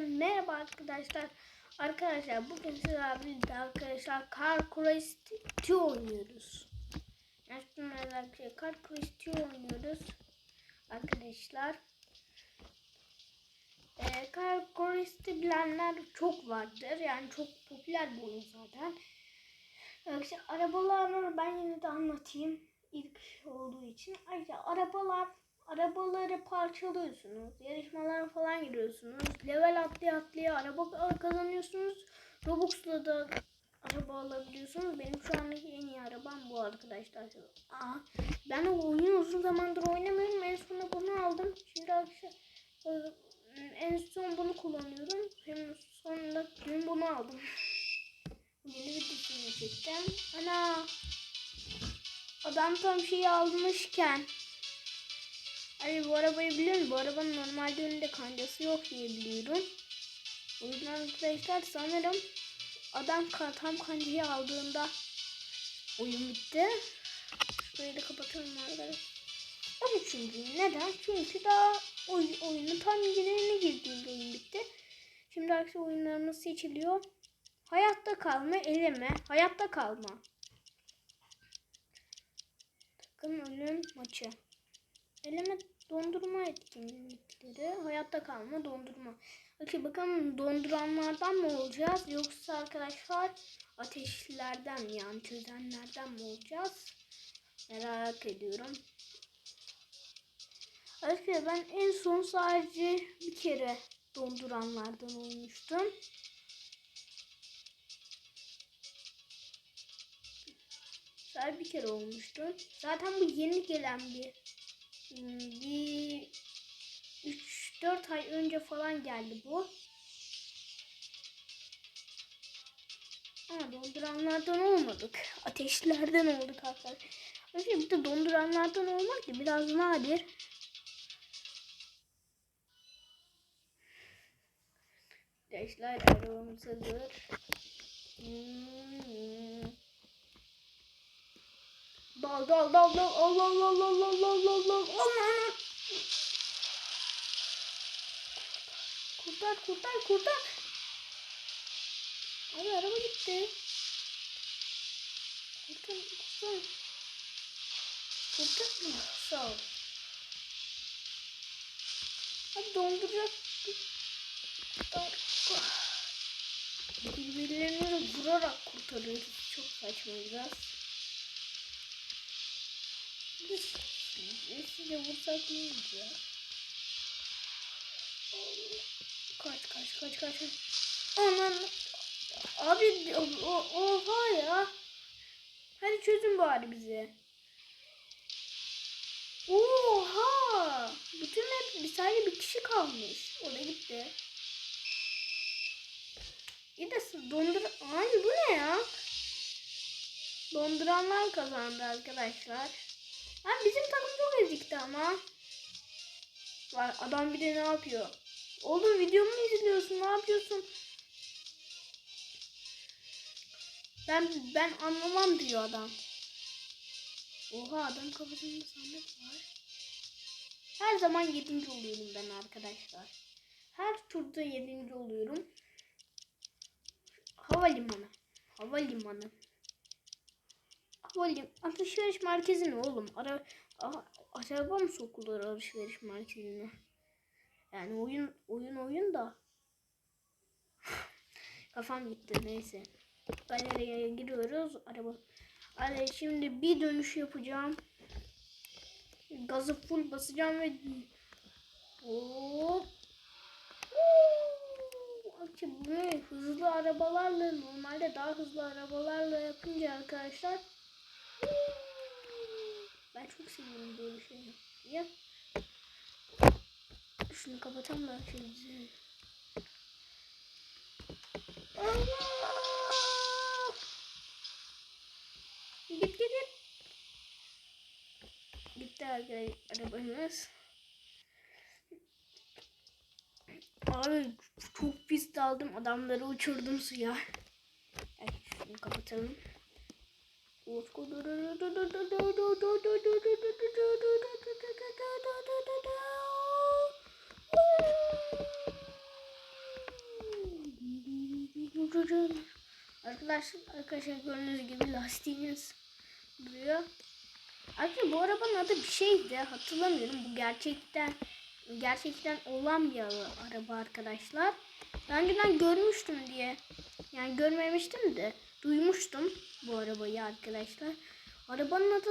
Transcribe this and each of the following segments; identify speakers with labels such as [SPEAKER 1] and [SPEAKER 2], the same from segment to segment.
[SPEAKER 1] Merhaba arkadaşlar. Arkadaşlar bugün sizlerle birlikte arkadaşlar Car Crash 2 oynuyoruz. Gerçekten arkadaşlar Car Crash 2 oynuyoruz. Arkadaşlar. Ee, Car Crash'ı bilenler çok vardır. Yani çok popüler bir oyun zaten. Arkadaşlar arabalarını ben yine de anlatayım. İlk olduğu için. Ayrıca arabalar arabaları parçalıyorsunuz. Yarışmalara falan giriyorsunuz. Level atlaya atlaya araba kazanıyorsunuz. Robux'la da araba alabiliyorsunuz. Benim şu andaki en iyi arabam bu arkadaşlar. Aa, ben o oyunu uzun zamandır oynamıyorum. En sonunda bunu aldım. Şimdi arkadaşlar e, en son bunu kullanıyorum. Hem sonunda dün bunu aldım. Yeni bir dişini çektim. Ana adam tam şeyi almışken Ay bu arabayı biliyor musun? Bu arabanın normalde önünde kancası yok diye biliyorum. O yüzden arkadaşlar sanırım adam tam kancayı aldığında oyun bitti. Şurayı da kapatalım arkadaşlar. Ama çünkü neden? Çünkü daha oy oyunun tam girerine girdiğinde oyun bitti. Şimdi arkadaşlar oyunlarımız seçiliyor. Hayatta kalma, eleme, hayatta kalma. Takım ölüm maçı. Eleme dondurma etkinlikleri, hayatta kalma, dondurma. Peki bakalım donduranlardan mı olacağız yoksa arkadaşlar ateşlerden mi yani çözenlerden mi olacağız? Merak ediyorum. Arkadaşlar ben en son sadece bir kere donduranlardan olmuştum. Sadece bir kere olmuştu. Zaten bu yeni gelen bir bir 3-4 ay önce falan geldi bu. Ama donduranlardan olmadık. Ateşlerden olduk arkadaşlar. Önce bir de donduranlardan olmak da biraz nadir. Arkadaşlar arabamız. Hmm. Dal dal dal dal Allah Allah Allah Allah Allah Allah Allah Allah Kurtar kurtar kurtar. Abi araba gitti. Kurtar kurtar. Kurtar mı? Sağ ol. Abi donduracak. Birbirlerini vurarak kurtarıyoruz. Çok saçma biraz. Size vursak ne olacak? Kaç kaç kaç kaç. Aman. Abi o, oha ya. Hadi çözün bari bizi. Oha. Bütün hep bir sadece bir kişi kalmış. O da gitti. İyi de dondur... Ay bu ne ya? Donduranlar kazandı arkadaşlar. Ha bizim takım çok ezikti ama. Var adam bir de ne yapıyor? Oğlum videomu mu izliyorsun? Ne yapıyorsun? Ben ben anlamam diyor adam. Oha adam kafasında sandık var. Her zaman yedinci oluyorum ben arkadaşlar. Her turda yedinci oluyorum. Havalimanı. Havalimanı. Havalimanı. Alışveriş merkezi ne oğlum? Ara, araba mı sokulur alışveriş merkezine? Yani oyun oyun oyun da. Kafam gitti neyse. Galeriye giriyoruz. Araba. Hadi şimdi bir dönüş yapacağım. Gazı full basacağım ve Hop. Bunu hızlı arabalarla normalde daha hızlı arabalarla yapınca arkadaşlar ben çok seviyorum böyle şeyi. Ya. Şunu kapatalım da şimdi. Allah! Git git git. Gitti arabamız. Abi çok pis daldım. Adamları uçurdum suya. Evet şunu kapatalım. Arkadaşlar, arkadaşlar gördüğünüz gibi lastiğimiz duruyor. Arkadaşlar bu arabanın adı bir şeydi hatırlamıyorum. Bu gerçekten gerçekten olan bir ara- araba arkadaşlar. Daha önceden görmüştüm diye. Yani görmemiştim de duymuştum bu arabayı arkadaşlar. Arabanın adı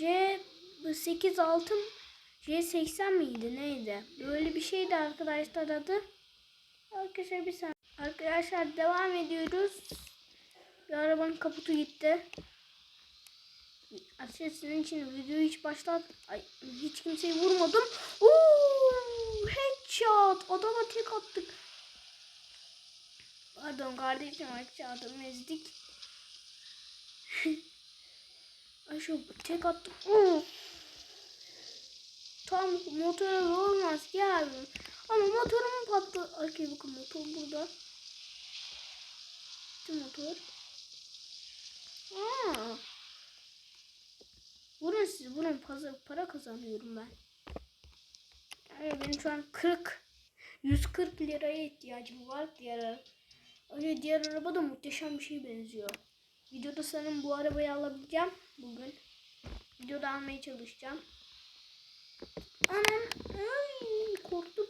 [SPEAKER 1] J86 J80 miydi neydi? Böyle bir şeydi arkadaşlar adı. Arkadaşlar bir saniye. Arkadaşlar devam ediyoruz. Bir arabanın kaputu gitti. Aslında sizin için videoyu hiç başlat. Ay hiç kimseyi vurmadım. Oo, headshot. Adama tek attık. Pardon kardeşim arkadaşlar adamı ezdik. Ay şu tek attık. Oo. Tam motora olmaz gel. Ama motorum patladı. Arkaya bakın motor burada. Gitti motor. Aa. Vurun siz vurun para, kazanıyorum ben. Yani benim şu an 40 140 liraya ihtiyacım var diğer Öyle diğer araba da muhteşem bir şey benziyor. Videoda sanırım bu arabayı alabileceğim bugün. Videoda almaya çalışacağım. Anam ay, korktum.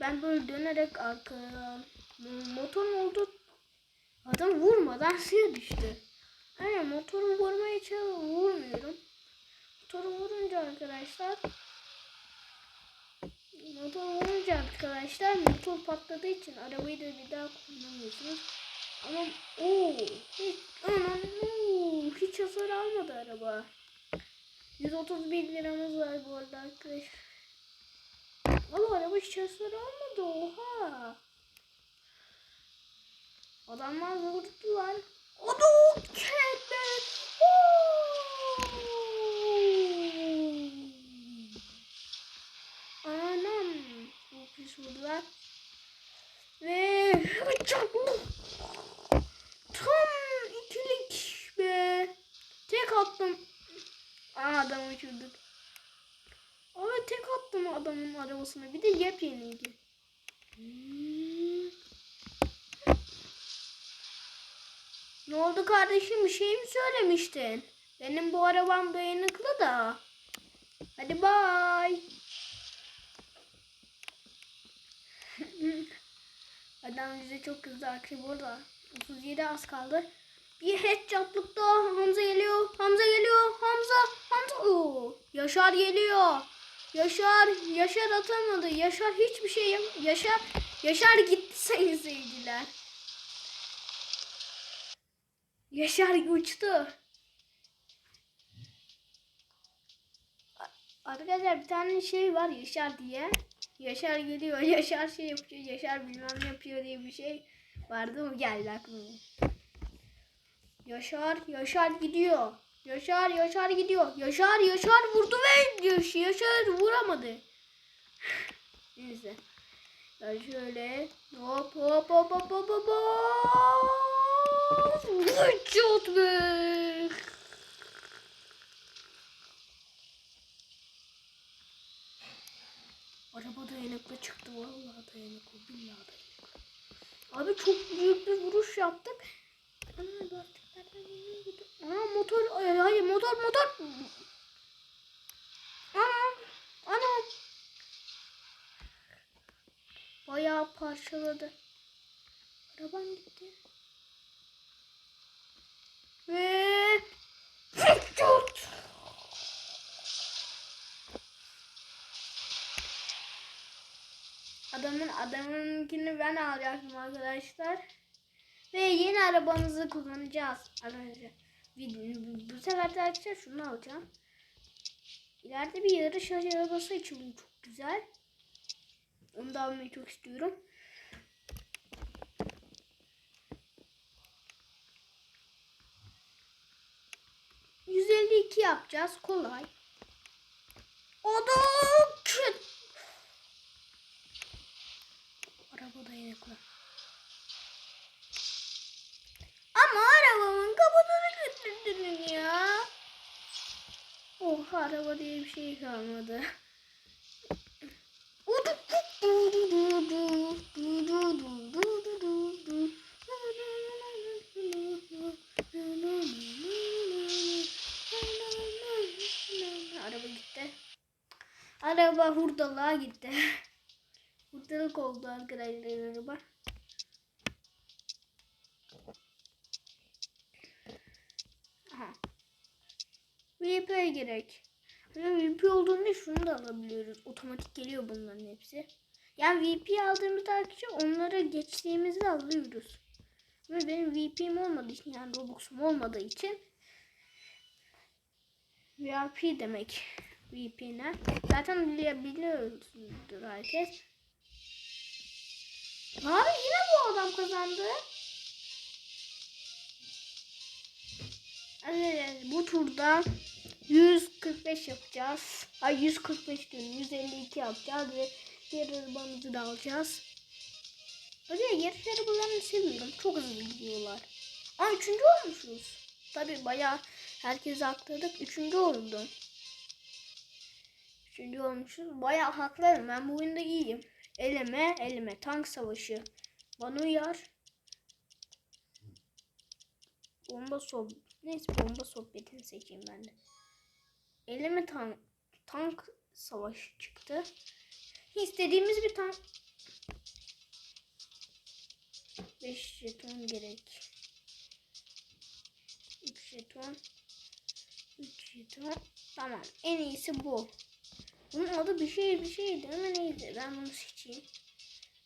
[SPEAKER 1] Ben böyle dönerek arkaya motorun oldu adam vurmadan suya düştü. Aynen motoru vurmaya çalışıyorum vurmuyorum. Motoru vurunca arkadaşlar motor vurunca arkadaşlar motor patladığı için arabayı da bir daha kullanamıyorsunuz. Ama o hiç aman hiç hasar almadı araba. 131 liramız var bu arada arkadaşlar. Valla araba hiç hasar almadı oha. Adamlar vurdular. Adam kelle. Anam. Pis vurdular. Ve çok tam ikilik be. Tek attım. Aa adamı uçurduk. Ama tek attım adamın arabasına. Bir de yepyeniydi. Hmm. Ne oldu kardeşim? Bir şey mi söylemiştin? Benim bu arabam dayanıklı da. Hadi bay. Adam bize çok kızdı arkadaşlar burada. 37 az kaldı. Bir headshotlık daha. Hamza geliyor. Hamza geliyor. Hamza. Hamza. Oo. Yaşar geliyor. Yaşar. Yaşar atamadı. Yaşar hiçbir şey yap. Yaşar. Yaşar gitti sayın seyirciler. Yaşar uçtu. Arkadaşlar bir tane şey var Yaşar diye. Yaşar geliyor. Yaşar şey yapıyor. Yaşar bilmem ne yapıyor diye bir şey vardı mı geldi aklıma. Yaşar, Yaşar gidiyor. Yaşar, Yaşar gidiyor. Yaşar, Yaşar vurdu ve Yaş- Yaşar vuramadı. Neyse. Ya şöyle hop hop hop hop hop hop hop. Be. Araba dayanıklı çıktı. Vallahi dayanıklı. Billahi dayanıklı. Abi çok büyük bir vuruş yaptık. Ana. Ana motor. Ay, hayır motor motor. Ana. Ana. Bayağı parçaladı. Arabam gitti. Ve Adamın adamınkini ben alacaktım arkadaşlar. Ve yeni arabamızı kullanacağız arkadaşlar. Bu sefer de arkadaşlar şunu alacağım. İleride bir yarış arabası açılıyor çok güzel. Onu da almayı çok istiyorum. ...152 yapacağız. Kolay. Adam küt. Araba dayanıklı. Ama arabamın kaputunu götürdün ya. Oh Aha araba diye bir şey kalmadı. Araba gitti. Araba hurdalığa gitti. Hurdalık oldu arkadaşlar araba. Aha. VP gerek. Ama VP olduğunda şunu da alabiliyoruz. Otomatik geliyor bunların hepsi. Yani VP aldığımızda arkadaşlar onlara geçtiğimizde alıyoruz. Ama benim VP'm olmadığı için yani Robux'um olmadığı için VIP demek VP ne? Zaten bili- biliyorsunuzdur herkes. Abi yine bu adam kazandı. Evet, bu turda 145 yapacağız. Ay 145 diyorum. 152 yapacağız ve diğer arabamızı da alacağız. Hadi yarış arabalarını seviyorum. Çok hızlı gidiyorlar. Aa üçüncü olmuşuz. Tabi bayağı herkese aktırdık. Üçüncü oldum. Üçüncü olmuşuz. Bayağı haklarım. Ben bu oyunda iyiyim. Eleme eleme. Tank savaşı. Bana uyar. Bomba sohbet. Neyse bomba sohbetini seçeyim ben de. Eleme tank, tank savaşı çıktı. İstediğimiz bir tank. 5 jeton gerek. 3 jeton. 3 jeton. Tamam. En iyisi bu. Bunun adı bir şey bir şeydi ama neydi? Ben bunu seçeyim.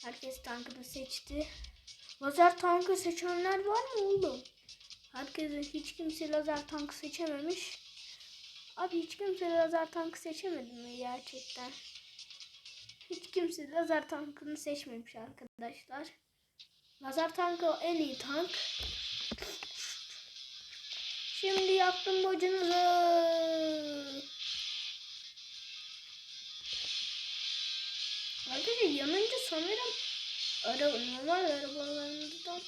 [SPEAKER 1] Herkes tankını seçti. Lazer tankı seçenler var mı oğlum? Herkes hiç kimse lazer tankı seçememiş. Abi hiç kimse lazer tankı seçemedi mi gerçekten? Hiç kimse lazer tankını seçmemiş arkadaşlar. Lazer tankı en iyi tank. Şimdi yaptım bocunuzu. Arkadaşlar yanınca sanırım araba normal arabalarından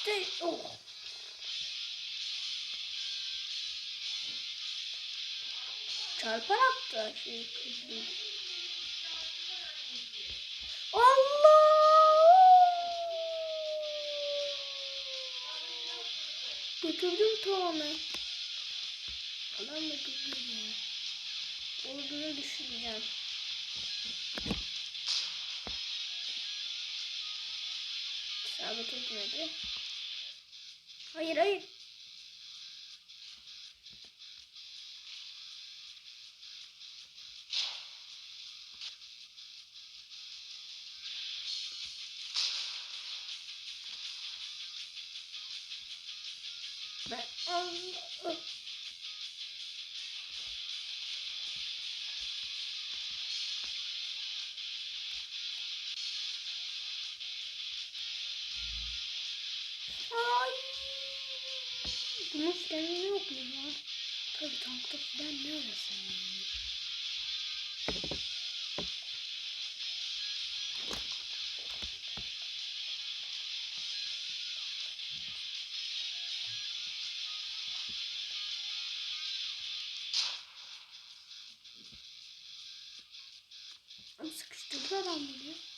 [SPEAKER 1] Ateş oh. Çarparak da şey. Allah! Götürdüm tamamen. Adam da götürdüm. Olduğunu düşüneceğim. İsabet etmedi. Hayır hayır. Ben Bunun freni yok mu ya? Tabii tankta fren ne arasın yani? Sıkıştırdı adam beni.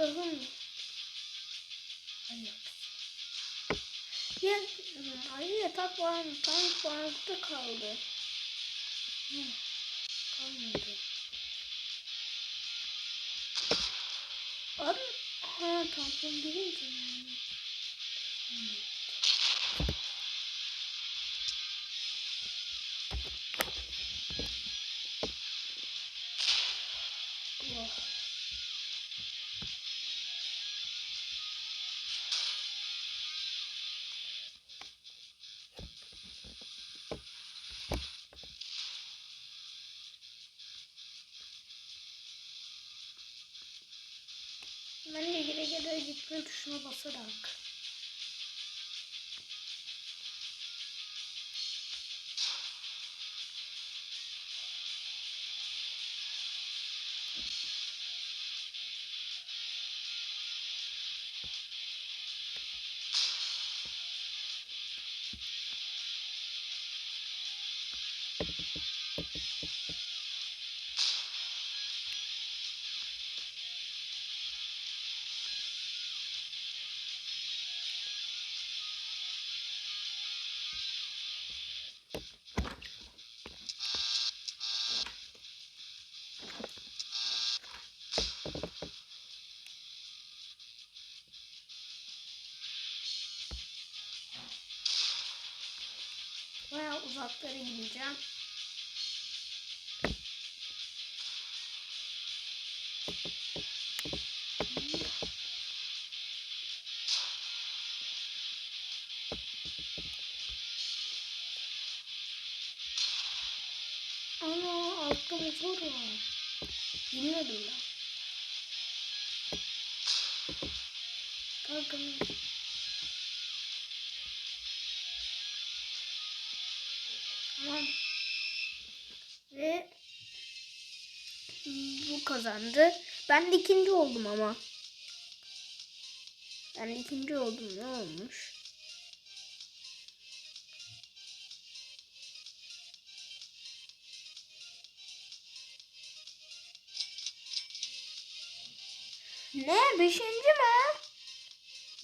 [SPEAKER 1] Allah'ım. Hayır. Ya, hayır tak var tank varlıkta kaldı. Hı, kalmadı. Abi, ha tampon gelince yani. Oh. Tuşuna basarak. Uzaklara gideceğim. Ana altta motor var. Bilmiyordum ben. Kanka kazandı. Ben de ikinci oldum ama. Ben de ikinci oldum. Ne olmuş? Ne? Beşinci mi?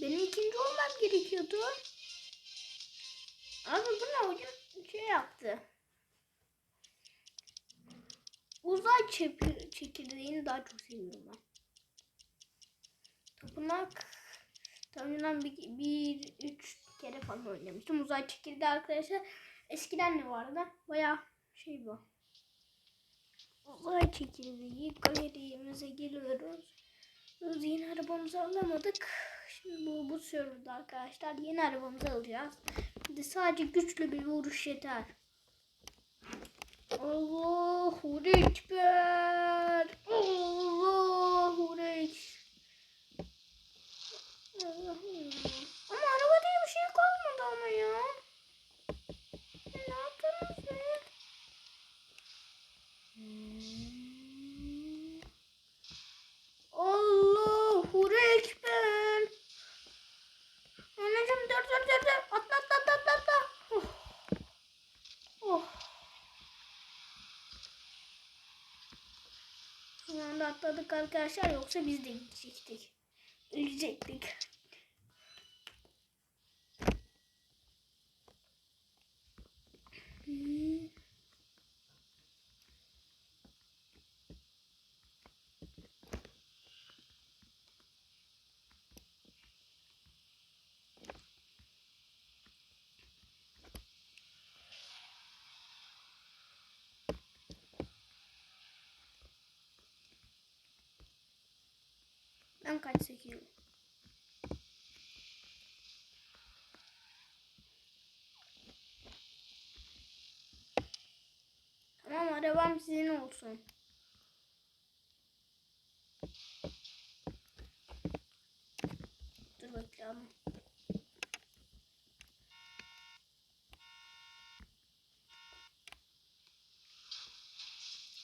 [SPEAKER 1] Benim ikinci olmam gerekiyordu. Abi bu ne hocam? Şey yaptı. Uzay çekirdeğini daha çok seviyorum ben. Tapınak Tapınak bir, bir üç kere falan oynamıştım. Uzay çekirdeği arkadaşlar. Eskiden ne vardı? Baya şey bu. Uzay çekirdeği galerimize geliyoruz. Biz yeni arabamızı alamadık. Şimdi bu, bu serverda arkadaşlar yeni arabamızı alacağız. De sadece güçlü bir vuruş yeter. Allahu Ekber. Allahu Ekber. Allah'ım. Ama araba diye bir şey kalmadı ama ya. Ne yaptınız be? Hmm. Allahu Ekber. Anneciğim dur dur dur dur. Atla atla atla atla atla. Oh. Oh. Şu anda atladık arkadaşlar yoksa biz de gidecektik. Ölecektik. Ben kaç sekiyorum? Tamam arabam sizin olsun. Dur bakalım.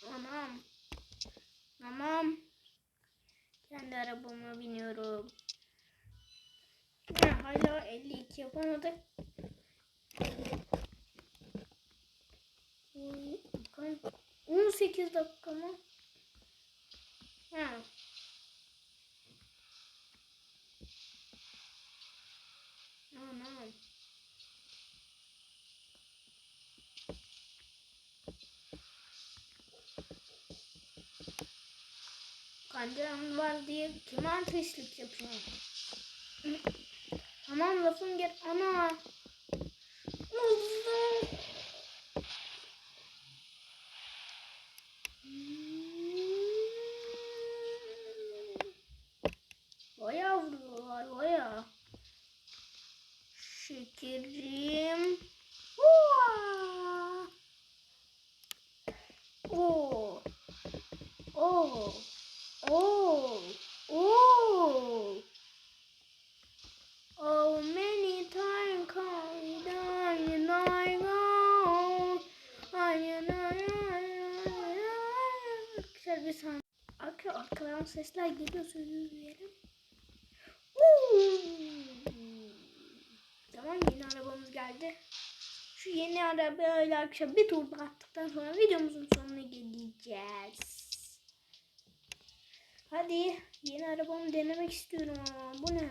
[SPEAKER 1] Anam. Tamam. Kendi arabama biniyorum. Ya, hala 52 yapamadık. Oy, kaç- 18 dakika mı? Ha. Anam. Kancan var diye kime ateşlik yapıyor? Tamam lafın gel. Ana. Allah. Baya vuruyorlar baya. Şekerim. Hua. Oo. Oo. Oh, oh, oh, many times come down and I go. Ay, ay, ay, ay, ay, ay. Güzel bir sahne. Arka, arkadan sesler geliyor sözünü duyarım. Uuu. Tamam yeni arabamız geldi. Şu yeni arabayla arkadaşlar bir tur attıktan sonra videomuzun sonuna geleceğiz. Hadi yeni arabamı denemek istiyorum ama bu ne?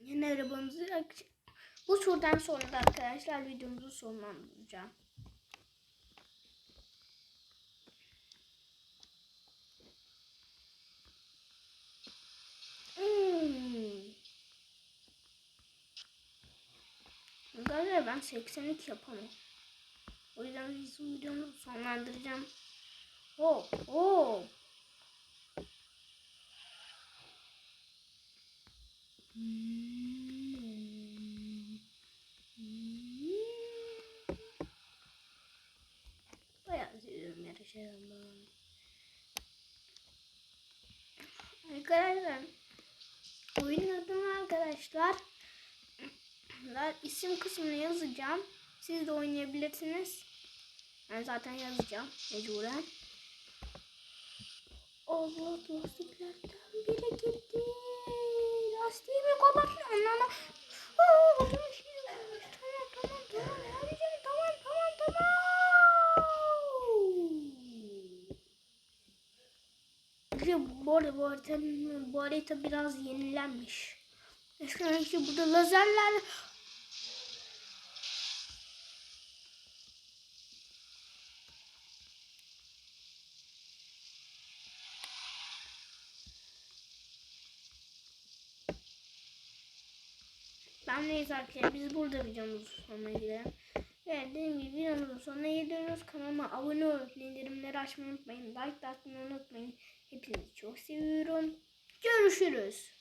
[SPEAKER 1] Yeni arabamızı bu turdan sonra da arkadaşlar videomuzu sonlandıracağım. Hmm. Galiba ben 82 yapamam. O yüzden videomuzu sonlandıracağım. Oh, oh. Hmm. Hmm. Bayağı seviyorum yarışlarımı. Arkadaşlar oyun adını arkadaşlar isim kısmına yazacağım. Siz de oynayabilirsiniz. Ben zaten yazacağım mecburen. Allah lastiklerden biri gitti. Lastiğimi kapatın onlarla. Aa, başıma şey gelmiş. Tamam tamam tamam. Abicim tamam tamam tamam. İşte bu arada bu harita, bu harita biraz yenilenmiş. Eskiden işte burada lazerler Ben neyse arkadaşlar biz burada videomuzun sonuna gidelim. Evet dediğim gibi videomuzun sonuna geliyoruz. Kanalıma abone olup bildirimleri açmayı unutmayın. Like atmayı unutmayın. Hepinizi çok seviyorum. Görüşürüz.